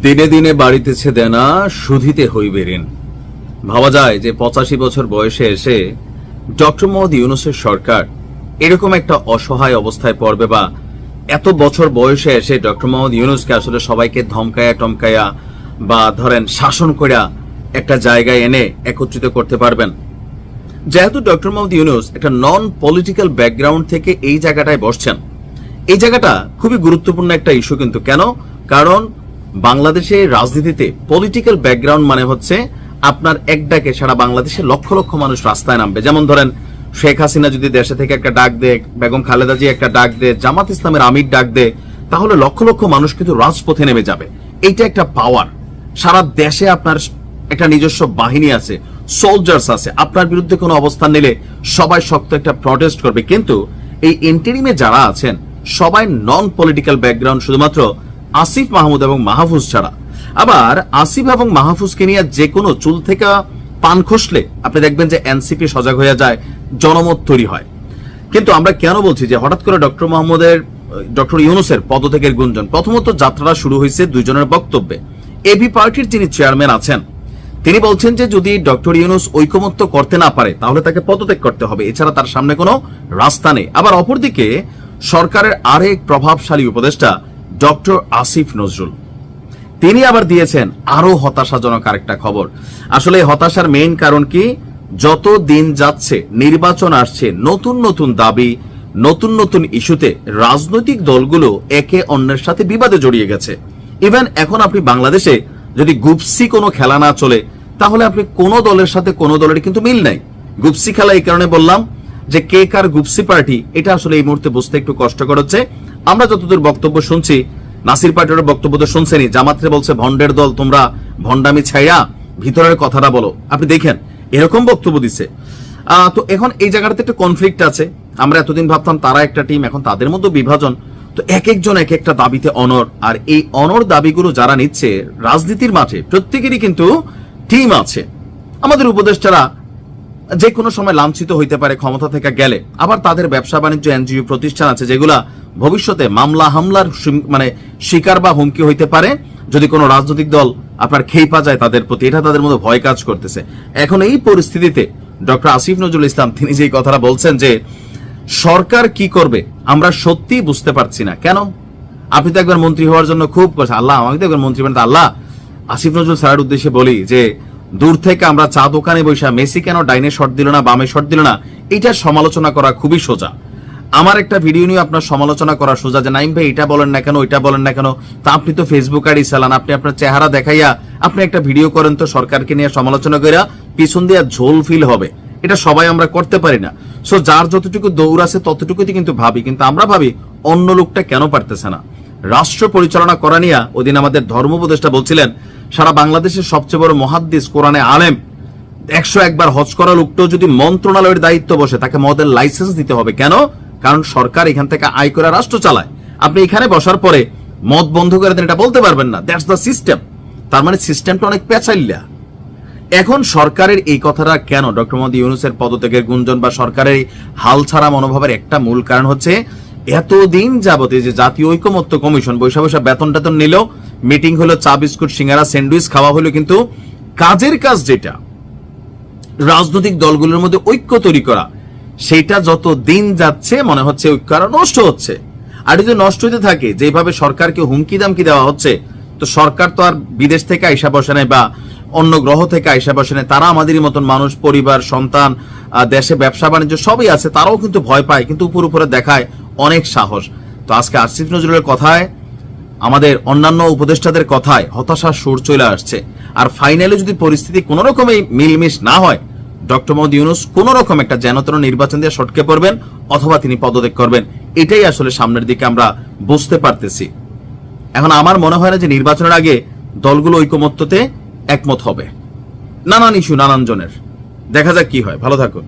দিনে দিনে বাড়িতেছে দেনা, সুধিতে হইবে ঋণ। ভাবা যায় যে পঁচাশি বছর বয়সে এসে ডক্টর মোহাম্মদ ইউনুসের সরকার এরকম একটা অসহায় অবস্থায় পড়বে বা এত বছর বয়সে এসে ডক্টর মোহাম্মদ ইউনুসকে আসলে সবাইকে ধমকায়া টমকায়া বা ধরেন শাসন কইরা একটা জায়গায় এনে একত্রিত করতে পারবেন। যেহেতু ডক্টর মোহাম্মদ ইউনুস একটা নন পলিটিক্যাল ব্যাকগ্রাউন্ড থেকে এই জায়গাটায় বসছেন, এই জায়গাটা খুবই গুরুত্বপূর্ণ একটা ইস্যু কিন্তু। কেন? কারণ বাংলাদেশে রাজনীতিতে পলিটিক্যাল ব্যাকগ্রাউন্ড মানে হচ্ছে আপনার এক ডাকে সারা বাংলাদেশে লক্ষ লক্ষ মানুষ রাস্তায় নামবে। যেমন ধরেন, শেখ হাসিনা যদি দেশে থেকে একটা ডাক দেয়, বেগম খালেদা জি একটা ডাক দেয়, জামাত ইসলামের আমির ডাক দেয়, তাহলে লক্ষ লক্ষ মানুষ কিন্তু রাজপথে নেমে যাবে। এইটা একটা পাওয়ার সারা দেশে আপনার একটা নিজস্ব বাহিনী আছে সোলজার্স আছে। আপনার বিরুদ্ধে কোনো অবস্থান নিলে সবাই শক্ত একটা প্রটেস্ট করবে। কিন্তু এই ইন্টারিমে যারা আছেন, সবাই নন পলিটিক্যাল ব্যাকগ্রাউন্ড শুধুমাত্র আসিফ মাহমুদ এবং মাহফুজ ছাড়া। আবার আসিফ এবং মাহফুজকে নিয়ে যে কোনো চুল থেকে পান খসলে আপনি দেখবেন যে এনসিপি সজাগ হয়ে যায়, জনমত তৈরি হয়। কিন্তু আমরা কেন বলছি যে হঠাৎ করে ডক্টর মোহাম্মদের ডক্টর ইউনুসের পদত্যাগের গুঞ্জন? প্রথমত যাত্রাটা শুরু হয়েছে দুইজনের বক্তব্যে। এবি পার্টির যিনি চেয়ারম্যান আছেন, তিনি বলছেন যে যদি ডক্টর ইউনুস ঐকমত্য করতে না পারে, তাহলে তাকে পদত্যাগ করতে হবে। এছাড়া তার সামনে কোনো রাস্তা নেই। আবার অপরদিকে সরকারের আরেক প্রভাবশালী উপদেষ্টা ডক্টর আসিফ নজরুল। তিনি আবার দিয়েছেন আরও হতাশাজনক আরেকটা খবর। আসলে হতাশার মেইন কারণ কি? যত দিন যাচ্ছে, নির্বাচন আসছে, নতুন নতুন দাবি, নতুন নতুন ইস্যুতে রাজনৈতিক দলগুলো একে অন্যের সাথে বিবাদে জড়িয়ে গেছে। ইভেন এখন আপনি বাংলাদেশে যদি গুপসি কোনো খেলা না চলে, তাহলে আপনি কোনো দলের সাথে কোনো দলের কিন্তু মিল নাই। গুপসি খেলা এই কারণে বললাম যে কে কার গুপসি পার্টি, এটা আসলে এই মুহূর্তে বুঝতে একটু কষ্টকর হচ্ছে। আমরা যতদূর বক্তব্য শুনছি, নাসির পার্টির বক্তব্য তো শুনছেনই। জামাত্রে বলছে ভন্ডের দল, তোমরা ভন্ডামি ছাইয়া ভিতরের কথাটা বলো। আপনি দেখেন, এরকম বক্তব্য দিচ্ছে তো এখন এই জায়গাটাতে একটা কনফ্লিক্ট আছে। আমরা এতদিন ভাবতাম তারা একটা টিম এখন তাদের মধ্যে বিভাজন। তো এক একজন এক একটা দাবিতে অনর আর এই অনর দাবিগুলো যারা নিচ্ছে, রাজনীতির মাঠে প্রত্যেকেরই কিন্তু টিম আছে। আমাদের উপদেষ্টারা যে কোনো সময় লাঞ্ছিত হইতে পারে, ক্ষমতা থেকে গেলে। আবার তাদের ব্যবসা বাণিজ্য এনজিও প্রতিষ্ঠান আছে যেগুলা ভবিষ্যতে মামলা, হামলার মানে শিকার বা হুমকি হইতে পারে। যদি কোনো রাজনৈতিক দল আপনার খেইপা যায় তাদের প্রতি, এটা তাদের মধ্যে ভয় কাজ করতেছে। এখন এই পরিস্থিতিতে ডক্টর আসিফ নজরুল ইসলাম, তিনি যে কথাটা বলছেন যে, সরকার কি করবে, আমরা সত্যি বুঝতে পারছি না। কেন? আপনি তো একবার মন্ত্রী হওয়ার জন্য খুব করছেন আল্লাহ, আমাকে তো একবার মন্ত্রী বানাতে আল্লাহ, আসিফ নজরুল স্যারের উদ্দেশ্যে বলি যে, দূর থেকে আমরা চা দোকানে বৈশা মেসি কেন ডাইনে শট দিল না, বামে শট দিল না এটা সমালোচনা করা খুবই সোজা। আমার একটা ভিডিও নিয়ে আপনার সমালোচনা করা সোজা যে, নাইম ভাই, এটা বলেন না কেন, ওইটা বলেন না কেন? তা আপনি তো ফেসবুক আইডি চালান, আপনি আপনার চেহারা দেখাইয়া আপনি একটা ভিডিও করেন তো সরকারকে নিয়ে সমালোচনা কইরা পিছন দিয়ে ঝোল ফিল হবে। এটা সবাই আমরা করতে পারি না। সো যার যতটুকু দৌড় আছে, ততটুকুই কিন্তু ভাবি। কিন্তু আমরা ভাবি, অন্য লোকটা কেন পারতেছে না? রাষ্ট্র পরিচালনা করা নিয়ে ওদিন আমাদের ধর্ম উপদেষ্টা বলছিলেন, সারা বাংলাদেশের সবচেয়ে বড় মহাদ্দিস কোরআনে আলেম, একশো একবার হজ করা লোকটাও যদি মন্ত্রণালয়ের দায়িত্ব বসে, তাকে মদের লাইসেন্স দিতে হবে। কেন? কারণ সরকার এখান থেকে আয় করে রাষ্ট্র চালায়। আপনি এখানে বসার পরে মদ বন্ধ করে দেন, এটা বলতে পারবেন না। দ্যাটস দ্য সিস্টেম তার মানে সিস্টেমটা অনেক পেঁচাইল্লা। এখন সরকারের এই কথাটা কেন? ডক্টর মোদী ইউনুসের পদত্যাগের গুঞ্জন বা সরকারের হাল ছাড়া মনোভাবের একটা মূল কারণ হচ্ছে এতদিন যাবতে যে জাতীয় ঐকমত্য কমিশন বৈশা বৈশা বেতন টেতন নিল, মিটিং হলো, চা, বিস্কুট, সিঙ্গারা, স্যান্ডউইচ খাওয়া হলো, কিন্তু কাজের কাজ যেটা, রাজনৈতিক দলগুলোর মধ্যে ঐক্য তৈরি করা সেটা যত দিন যাচ্ছে, মনে হচ্ছে ঐক্য আরও নষ্ট হচ্ছে। আর যদি নষ্ট হতে থাকে, যেভাবে সরকারকে হুমকি দামকি দেওয়া হচ্ছে, তো সরকার তো আর বিদেশ থেকে আইসা বসে নেয় বা অন্য গ্রহ থেকে আইসা বসে নেয় তারা আমাদেরই মতন মানুষ, পরিবার, সন্তান দেশে ব্যবসা বাণিজ্য সবই আছে, তারাও কিন্তু ভয় পায়, কিন্তু উপর উপরে দেখায় অনেক সাহস। তো আজকে আসিফ নজরুলের কথায়, আমাদের অন্যান্য উপদেষ্টাদের কথায় হতাশার সুর চলে আসছে। আর ফাইনালে যদি পরিস্থিতি কোন রকমই মিলমিশ না হয় ডক্টর মোহাম্মদ ইউনুস কোন রকম একটা যেনতন নির্বাচন দিয়ে সটকে পড়বেন অথবা তিনি পদত্যাগ করবেন? এটাই আসলে সামনের দিকে আমরা বুঝতে পারতেছি। এখন আমার মনে হয় না যে নির্বাচনের আগে দলগুলো ঐকমত্যতে একমত হবে। নানান ইস্যু, নানান জনের। দেখা যাক কি হয়। ভালো থাকুন।